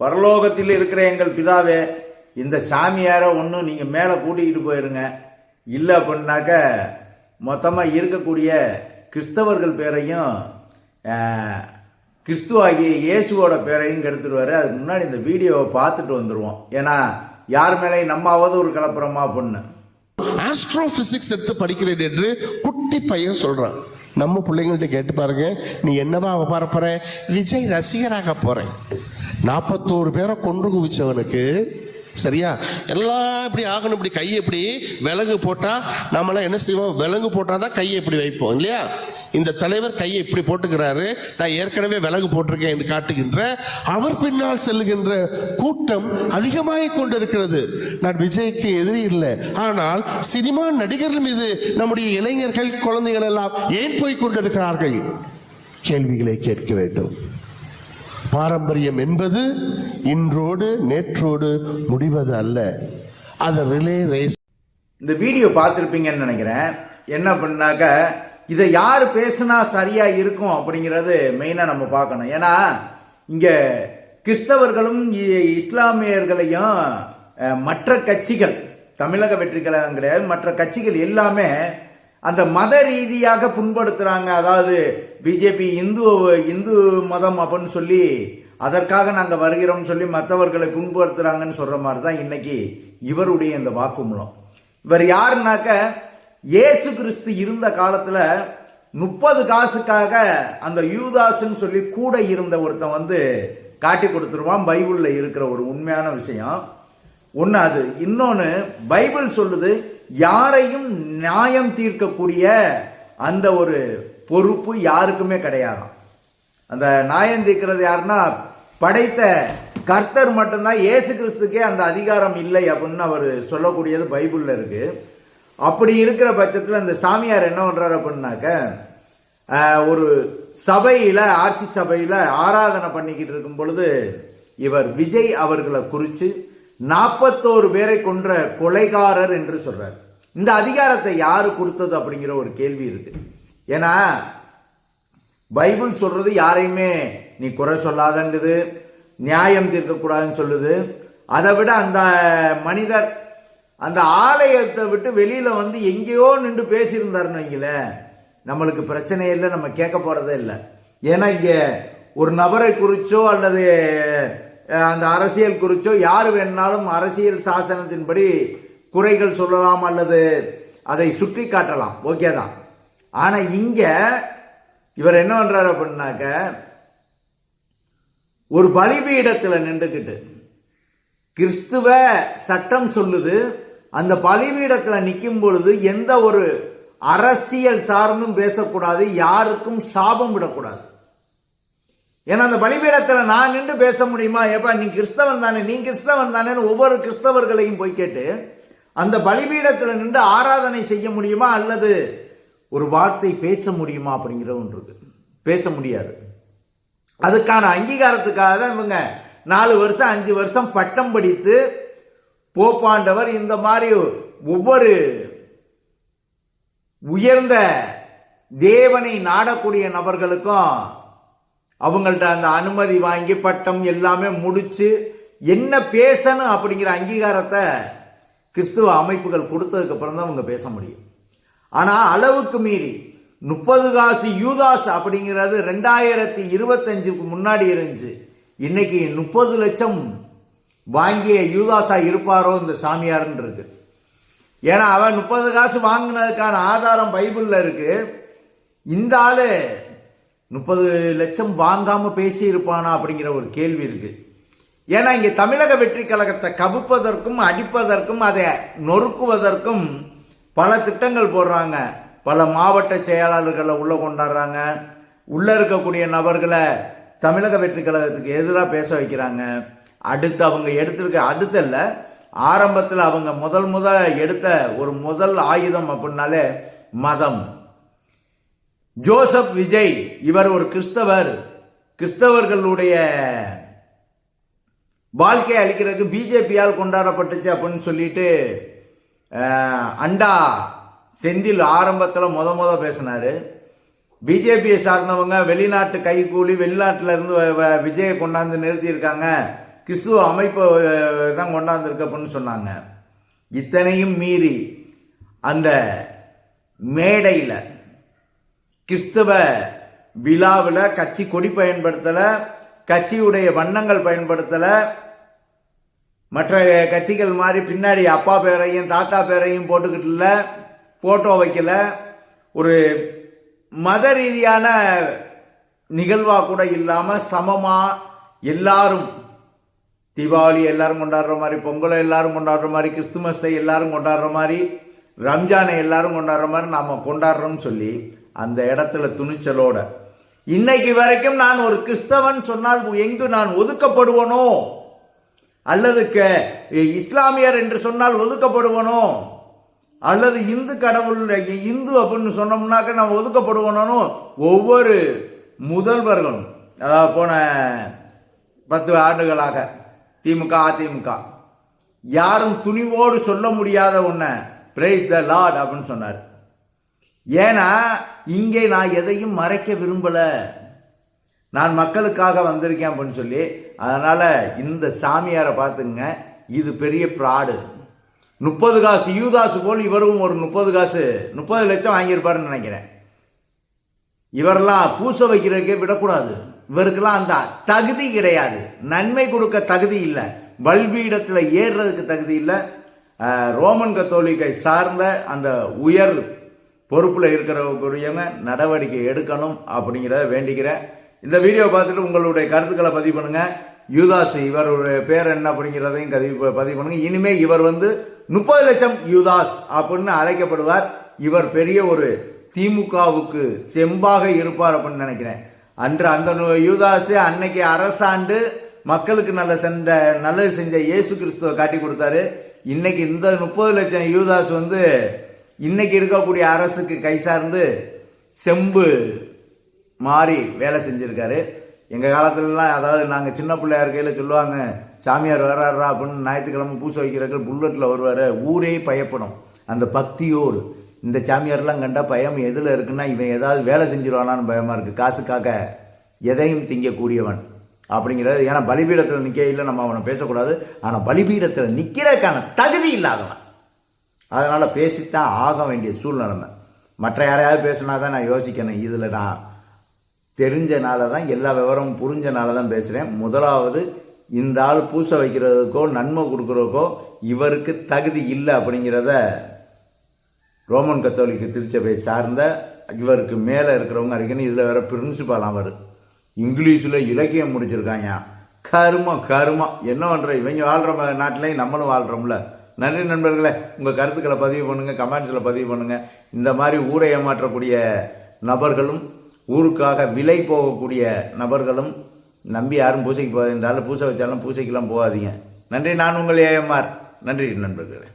பரலோகத்தில் இருக்கிற எங்கள் பிதாவே இந்த சாமியாரை ஒன்றும் நீங்கள் மேலே கூட்டிக்கிட்டு போயிருங்க. இல்லை அப்படின்னாக்க மொத்தமாக இருக்கக்கூடிய கிறிஸ்தவர்கள் பேரையும் கிறிஸ்துவாகிய இயேசுவோட பேரையும் கெடுத்துருவாரு. அதுக்கு முன்னாடி இந்த வீடியோவை பார்த்துட்டு வந்துடுவோம் ஏன்னா யார் மேலேயும் நம்ம அவதூறு கலப்புறமா பொண்ணு? ஆஸ்ட்ரோபிசிக்ஸ் எடுத்து படிக்கிறேன் என்று குட்டி பையன் சொல்கிறான் நம்ம பிள்ளைங்கள்ட்ட கேட்டு பாருங்க. நீ என்னவா பார விஜய் ரசிகராக போறேன் நாற்பத்தோரு பேரை கொன்று குவிச்சவனுக்கு சரியா? எல்லாம் இப்படி ஆகணும் இப்படி கையை இப்படி விலங்கு போட்டா நம்மளாம் என்ன செய்வோம்? விலங்கு போட்டாதான் கையை இப்படி வைப்போம் இல்லையா? இந்த தலைவர் கையை இப்படி போட்டுக்கிறாரு. நான் ஏற்கனவே விலகு போட்டிருக்கேன் என்று காட்டுகின்ற அவர் பின்னால் செல்லுகின்ற கூட்டம் அதிகமாக கொண்டிருக்கிறது. நான் விஜய்க்கு எதிரி இல்லை. ஆனால் சினிமா நடிகர்கள் மீது நம்முடைய இளைஞர்கள் குழந்தைகள் எல்லாம் ஏன் போய் கொண்டிருக்கிறார்கள்? கேள்விகளை கேட்க வேண்டும். பாரம்பரியம் என்பது இன்றோடு நேற்றோடு முடிவது அல்ல. அது ரிலே ரேஸ் இந்த வீடியோ பார்த்துருப்பீங்கன்னு நினைக்கிறேன். என்ன பண்ணாக்க இதை யார் பேசுனா சரியா இருக்கும் அப்படிங்கிறது மெயினாக நம்ம பார்க்கணும். ஏன்னா இங்கே கிறிஸ்தவர்களும் இ- இஸ்லாமியர்களையும் மற்ற கட்சிகள் தமிழக வெற்றி கழகம் கிடையாது மற்ற கட்சிகள் எல்லாமே அந்த மத ரீதியாக புண்படுத்துகிறாங்க அதாவது பிஜேபி இந்து இந்து மதம் அப்படின்னு சொல்லி அதற்காக நாங்கள் வருகிறோம்னு சொல்லி மற்றவர்களை புண்படுத்துகிறாங்கன்னு சொல்கிற மாதிரி தான் இன்றைக்கி இவருடைய இந்த வாக்குமூலம். இவர் யாருனாக்க இயேசு கிறிஸ்து இருந்த காலத்தில் முப்பது காசுக்காக அந்த யூதாஸ்ன்னு சொல்லி கூட இருந்த ஒருத்தன் வந்து காட்டி கொடுத்துருவான். பைபிளில் இருக்கிற ஒரு உண்மையான விஷயம். ஒன்று அது. இன்னொன்று பைபிள் சொல்லுது யாரையும் நியாயம் தீர்க்கக்கூடிய அந்த ஒரு பொறுப்பு யாருக்குமே கிடையாதாம். அந்த நியாயம் தீர்க்கிறது யாருன்னா படைத்த கர்த்தர் மட்டும்தான். இயேசு கிறிஸ்துக்கே அந்த அதிகாரம் இல்லை அப்படின்னு அவர் சொல்லக்கூடியது பைபிளில் இருக்குது அப்படி இருக்கிற பட்சத்தில் அந்த சாமியார் என்ன பண்ணுறார் அப்படின்னாக்க ஒரு சபையில் ஆர்சி சபையில் ஆராதனை பண்ணிக்கிட்டு இருக்கும் பொழுது இவர் விஜய் அவர்களை குறித்து நாற்பத்தோரு பேரை கொன்ற கொலைகாரர் என்று சொல்கிறார் இந்த அதிகாரத்தை யார் கொடுத்தது அப்படிங்கிற ஒரு கேள்வி இருக்கு. ஏன்னா பைபிள் சொல்கிறது யாரையுமே நீ குறை சொல்லாதங்குது நியாயம் தீர்க்கக்கூடாதுன்னு சொல்லுது. அதை விட அந்த மனிதர் அந்த ஆலயத்தை விட்டு வெளியில் வந்து எங்கேயோ நின்று பேசியிருந்தாருன்னு வைங்களேன் நம்மளுக்கு பிரச்சனை இல்லை நம்ம கேட்க போகிறதே இல்லை. ஏன்னா இங்கே ஒரு நபரை குறிச்சோ அல்லது அந்த அரசியல் குறிச்சோ யார் வேணாலும் அரசியல் சாசனத்தின்படி குறைகள் சொல்லலாம் அல்லது அதை சுற்றி காட்டலாம். ஓகே தான். ஆனால் இங்கே இவர் என்ன பண்ணுறாரு அப்படின்னாக்க ஒரு பலிபீடத்தில் நின்றுக்கிட்டு கிறிஸ்துவ சட்டம் சொல்லுது அந்த பலிபீடத்தில் நிற்கும் பொழுது எந்த ஒரு அரசியல் சார்ந்தும் பேசக்கூடாது யாருக்கும் சாபம் விடக்கூடாது. ஏன்னா அந்த பலிபீடத்தில் நான் நின்று பேச முடியுமா? ஏப்பா நீ கிறிஸ்தவன் தானே நீ கிறிஸ்தவன் தானேன்னு ஒவ்வொரு கிறிஸ்தவர்களையும் போய் கேட்டு அந்த பலிபீடத்தில் நின்று ஆராதனை செய்ய முடியுமா? அல்லது ஒரு வார்த்தை பேச முடியுமா? அப்படிங்கிற ஒன்று இருக்கு பேச முடியாது. அதுக்கான அங்கீகாரத்துக்காக தான் இவங்க நாலு வருஷம் அஞ்சு வருஷம் பட்டம் படித்து போப்பாண்டவர் இந்த மாதிரி ஒவ்வொரு உயர்ந்த தேவனை நாடக்கூடிய நபர்களுக்கும் அவங்கள்ட்ட அந்த அனுமதி வாங்கி பட்டம் எல்லாமே முடிச்சு என்ன பேசணும் அப்படிங்கிற அங்கீகாரத்தை கிறிஸ்துவ அமைப்புகள் கொடுத்ததுக்கு அப்புறம் தான் அவங்க பேச முடியும். ஆனால் அளவுக்கு மீறி முப்பது காசு யூதாஸ் அப்படிங்கிறது ரெண்டாயிரத்தி இருபத்தஞ்சுக்கு முன்னாடி இருந்துச்சு. இன்னைக்கு முப்பது லட்சம் வாங்கிய யூதாசா இருப்பாரோ இந்த சாமியார்ன்னு இருக்கு. ஏன்னா அவன் முப்பது காசு வாங்கினதுக்கான ஆதாரம் பைபிளில் இருக்கு. இந்த ஆளு முப்பது லட்சம் வாங்காம பேசி இருப்பானா அப்படிங்கிற ஒரு கேள்வி இருக்கு. ஏன்னா இங்கே தமிழக வெற்றி கழகத்தை கவிப்பதற்கும் அடிப்பதற்கும் அதை நொறுக்குவதற்கும் பல திட்டங்கள் போடுறாங்க. பல மாவட்ட செயலாளர்களை உள்ள கொண்டாடுறாங்க. உள்ள இருக்கக்கூடிய நபர்களை தமிழக வெற்றி கழகத்துக்கு எதிராக பேச வைக்கிறாங்க. அடுத்து அவங்க எடுத்திருக்க அடுத்தல்ல ஆரம்பத்தில் அவங்க முதல் முதல் எடுத்த ஒரு முதல் ஆயுதம் அப்படின்னாலே மதம். ஜோசப் விஜய் இவர் ஒரு கிறிஸ்தவர். கிறிஸ்தவர்களுடைய வாழ்க்கையை அளிக்கிறதுக்கு பிஜேபியால் கொண்டாடப்பட்டுச்சு அப்படின்னு சொல்லிட்டு அண்டா செந்தில் ஆரம்பத்தில் முத முத பேசினார். பிஜேபியை சார்ந்தவங்க வெளிநாட்டு கைகூலி வெளிநாட்டில் இருந்து வ- வ- விஜயை கொண்டாந்து நிறுத்தியிருக்காங்க. கிறிஸ்துவ அமைப்பு தான் கொண்டாந்துருக்க அப்படின்னு சொன்னாங்க. இத்தனையும் மீறி அந்த மேடையில் கிறிஸ்தவ விழாவில் கட்சி கொடி பயன்படுத்தலை கட்சியுடைய வண்ணங்கள் பயன்படுத்தலை மற்ற கட்சிகள் மாதிரி பின்னாடி அப்பா பேரையும் தாத்தா பேரையும் போட்டுக்கிட்டு இல்லை ஃபோட்டோ வைக்கல. ஒரு மத ரீதியான நிகழ்வாக கூட இல்லாமல் சமமாக எல்லாரும் தீபாவளி எல்லாரும் கொண்டாடுற மாதிரி பொங்கலை எல்லாரும் கொண்டாடுற மாதிரி கிறிஸ்துமஸை எல்லாரும் கொண்டாடுற மாதிரி ரம்ஜானை எல்லாரும் கொண்டாடுற மாதிரி நாம் கொண்டாடுறோம்னு சொல்லி அந்த இடத்துல துணிச்சலோட இன்னைக்கு வரைக்கும் நான் ஒரு கிறிஸ்தவன் சொன்னால் எங்கு நான் ஒதுக்கப்படுவனோ? அல்லது க- இஸ்லாமியர் என்று சொன்னால் ஒதுக்கப்படுவனோ? அல்லது இந்து கடவுள் இந்து அப்படின்னு சொன்னோம்னாக்க நம்ம ஒதுக்கப்படுவனோ ஒவ்வொரு முதல்வர்களும் அதாவது போன பத்து ஆண்டுகளாக திமுக அதிமுக. யாரும் துணிவோடு சொல்ல முடியாத ஒன்றை பிரைஸ் த லார்ட் அப்படின்னு சொன்னார். ஏன்னா இங்கே நான் எதையும் மறைக்க விரும்பலை. நான் மக்களுக்காக வந்திருக்கேன் அப்படின்னு சொல்லி அதனால் இந்த சாமியாரை பார்த்துங்க இது பெரிய ப்ராடு. முப்பது காசு யூதாசு போல் இவரும் ஒரு முப்பது காசு முப்பது லட்சம் வாங்கியிருப்பாருன்னு நினைக்கிறேன். இவரெல்லாம் பூச வைக்கிறதுக்கே விடக்கூடாது. இவருக்கெல்லாம் அந்த தகுதி கிடையாது. நன்மை கொடுக்க தகுதி இல்லை. பல்பீடத்தில் ஏறுறதுக்கு தகுதி இல்லை. ரோமன் கத்தோலிக்கை சார்ந்த அந்த உயர் பொறுப்பில் இருக்கிறவங்க நடவடிக்கை எடுக்கணும் அப்படிங்கிறத வேண்டிக்கிறேன். இந்த வீடியோ பார்த்துட்டு உங்களுடைய கருத்துக்களை பதிவு பண்ணுங்க. யூதாஸ் இவருடைய பேர் என்ன அப்படிங்கிறதையும் பதிவு பதிவு பண்ணுங்க. இனிமே இவர் வந்து முப்பது லட்சம் யூதாஸ் அப்படின்னு அழைக்கப்படுவார். இவர் பெரிய ஒரு திமுகவுக்கு செம்பாக இருப்பார் அப்படின்னு நினைக்கிறேன். அன்று அந்த யூதாசு யூதாஸ் அன்னைக்கு அரசாண்டு மக்களுக்கு நல்ல செஞ்ச நல்லது செஞ்ச இயேசு கிறிஸ்துவை காட்டி கொடுத்தாரு. இன்னைக்கு இந்த முப்பது லட்சம் யூதாஸ் வந்து இன்னைக்கு இருக்கக்கூடிய அரசுக்கு கை சார்ந்து செம்பு மாறி வேலை செஞ்சிருக்காரு. எங்கள் காலத்துலலாம் அதாவது நாங்கள் சின்ன பிள்ளையா இருக்கையில் சொல்லுவாங்க சாமியார் வர்றாரா அப்படின்னு ஞாயிற்றுக்கிழமை பூசை வைக்கிறதுக்கு புல்லட்டில் வருவார். ஊரே பயப்படும். அந்த பக்தியோடு இந்த சாமியார்லாம் கண்டால் பயம் எதில் இருக்குன்னா இவன் ஏதாவது வேலை செஞ்சிருவானான்னு பயமாக இருக்குது காசுக்காக எதையும் திங்கக்கூடியவன் அப்படிங்கிறது ஏன்னா பலிபீடத்தில் நிற்கையில் நம்ம அவனை பேசக்கூடாது. ஆனால் பலிபீடத்தில் நிற்கிறதுக்கான தகுதி இல்லாதவன். அதனால் பேசித்தான் ஆக வேண்டிய சூழ்நிலைமை. மற்ற யாரையாவது பேசினா தான் நான் யோசிக்கணும். இதில் நான் தெரிஞ்சனால தான் எல்லா விவரமும் புரிஞ்சனால தான் பேசுகிறேன் முதலாவது இந்த ஆள் பூசை வைக்கிறதுக்கோ நன்மை கொடுக்குறதுக்கோ இவருக்கு தகுதி இல்லை அப்படிங்கிறத ரோமன் கத்தோலிக்க திருச்சபையை சார்ந்த இவருக்கு மேலே இருக்கிறவங்க அறிக்கணும் இதில் வேற பிரின்சிபால் அவர். இங்கிலீஷில் இலக்கியம் முடிச்சிருக்காங்க. கருமம் கருமம் என்ன பண்ணுற இவங்க வாழ்கிற நாட்டிலையும் நம்மளும் வாழ்கிறோம்ல நன்றி நண்பர்களே. உங்கள் கருத்துக்களை பதிவு பண்ணுங்கள் கமெண்ட்ஸில் பதிவு பண்ணுங்கள் இந்த மாதிரி ஊரை ஏமாற்றக்கூடிய நபர்களும் ஊருக்காக விலை போகக்கூடிய நபர்களும் நம்பி யாரும் பூசைக்கு போகாது. இருந்தாலும் பூசை வச்சாலும் பூசைக்கெல்லாம் போகாதீங்க. நன்றி. நான் உங்கள் ஏஎம்ஆர் நன்றி நண்பர்களே.